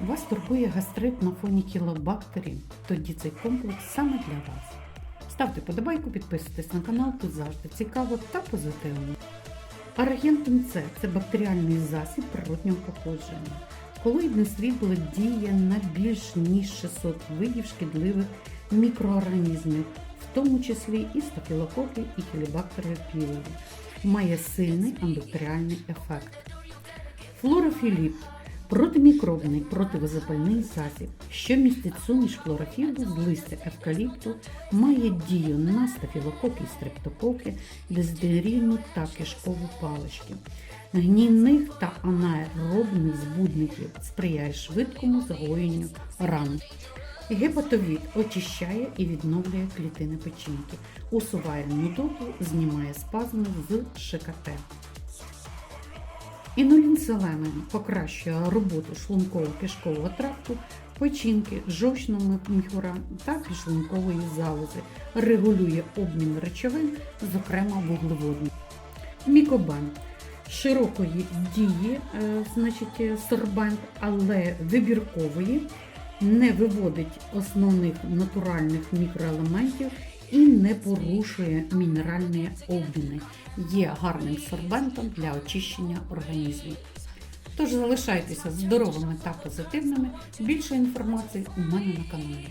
Вас турбує гастрит на фоні кілобактерій? Тоді цей комплекс саме для вас. Ставте подобайку, підписуйтесь на канал, тут завжди цікаво та позитивно. Аргентум С це бактеріальний засіб природнього походження. Колоїдне світло діє на більш ніж 600 видів шкідливих мікроорганізмів, в тому числі і стафілококи і хелібактери пілові. Має сильний антибактеріальний ефект. Флорофіліп протимікробний противозапальний засіб, що містить суміш хлорофілу з листя евкаліпту, має дію на стафілококи і стрептококи, дизентерійну та кишкову палички. Гнійних та анаеробних збудників сприяє швидкому загоєнню ран. Гепатовід очищає і відновлює клітини печінки, усуває нудоту, знімає спазми з ШКТ. Інулін селенин покращує роботу шлунково-кишкового тракту, печінки, жовчного міхура та підшлункової залози, регулює обмін речовин, зокрема вуглеводних. Мікобан. Широкої дії, е, значить сорбент, але вибіркової, не виводить основних натуральних мікроелементів і не порушує мінеральні обміни. Є гарним сорбентом для очищення організму. Тож залишайтеся здоровими та позитивними. Більше інформації у мене на каналі.